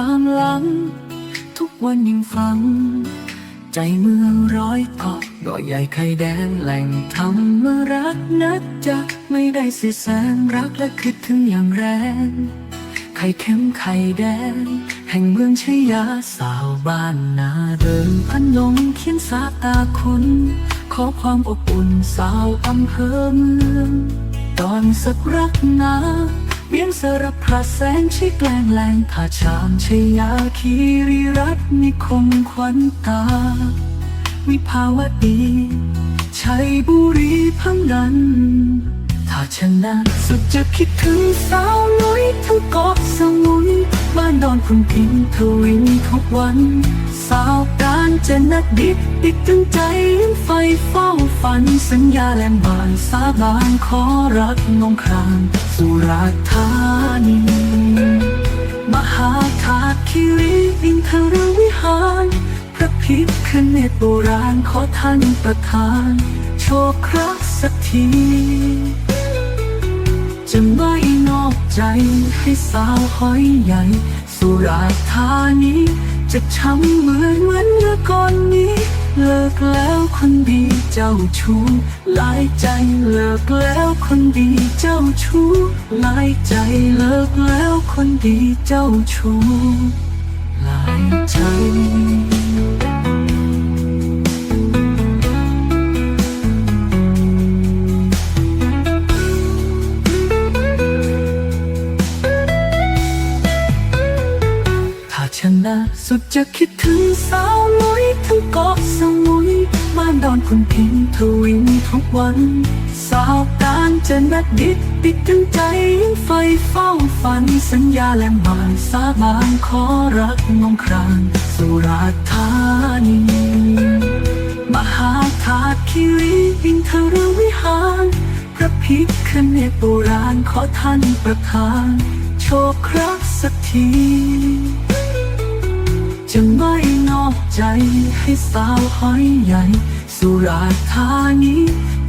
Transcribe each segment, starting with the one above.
ความหลัง ทุกวันยังฟัง ใจเมืองร้อยเกาะดอยใหญ่ไข่แดงแหล่งธรรมรักนักจะไม่ได้เสียแสงรักและคิดถึงอย่างแรง ไข่เค็มไข่แดง แห่งเมืองชยาสาวบ้านนาเดินพันลงเขียนสาตาคุณ ขอความอบอุ่นสาวอำเภอเมือง ตอนสักรักนา เบียงสารพระแสงชิแกลงแรงผาชามชยาคีรีรัตน์นิคมขวัญตา วิภาวดีชัยบุรีพังนันถ้าชนะสุดจะคิดถึงสาวน้อยทั้งเกาะสมุยบ้านดอนคุณพิงทวินทุกวันสาว จะนัดดิดติดตึงใจยังไฟเฝ้าฝันสัญญาแลมบานสาบานขอรักนงครานสุราธานี มหาธาตุคิริอินทรวิหาร พระพิคเนตโบราณขอท่านประทาน โชครักสักทีจะไม่นอกใจให้สาวหอยใหญ่ สุราธานี จะทำเหมือนเหมือนเมื่อก่อนนี้ เลิกแล้วคนดีเจ้าชู้หลายใจเลิกแล้วคนดีเจ้าชู้หลายใจเลิกแล้วคนดีเจ้าชู้หลายใจ ถ้าชนะสุดจะคิดถึงสาวน้อยทั้งเกาะสมุยบ้านดอนคุณพิงทวินทุกวัน สาวการจะนัดดิดติดตึงใจยังไฟเฝ้าฝันสัญญาและหมายสาบานขอรักนงครานสุราธานีมหาธาตุคิริอินทรวิหารพระพิคเนตโบราณขอท่านประทานโชครักสักที จะไม่นอกใจให้สาวหอยใหญ่ สุราธานี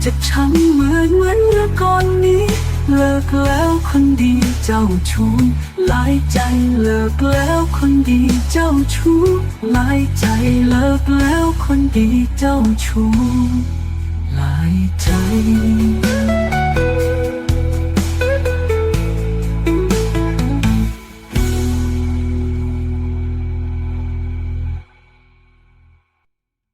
จะช้ำเหมือนเหมือนเมื่อก่อนนี้ เลิกแล้วคนดีเจ้าชู้หลายใจเลิกแล้วคนดีเจ้าชู้หลายใจเลิกแล้วคนดีเจ้าชู้หลายใจ